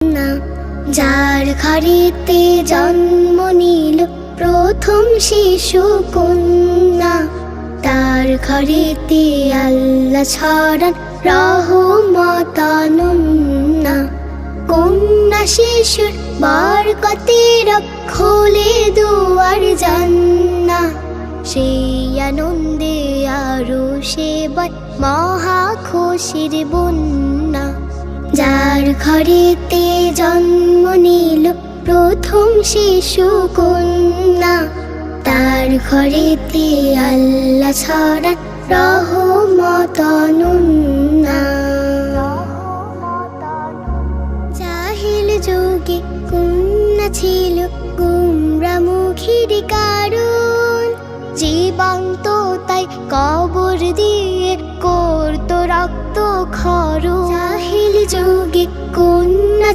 না, যার ঘরেতে জন্ম নিল প্রথম শিশু কন্যা, তার ঘরেতে আল্লাহ ছড়ান রহমতানুন্না। কন্যা শিশুর বরকতের খোলে দুয়ার জান্না, সেই আনন্দে আরও সেবায় মহা খুশির বন্যা। যার ঘরেতে জন্ম নিল প্রথম শিশু কন্যা। তার ঘরেতে আল্লাহ ছড়া রহমতনুন্না জাহিল যুগে কন্যা ছিল গুমরামুখীর কারণ। জীবন্ত তাই কবর দিয়ে 月光な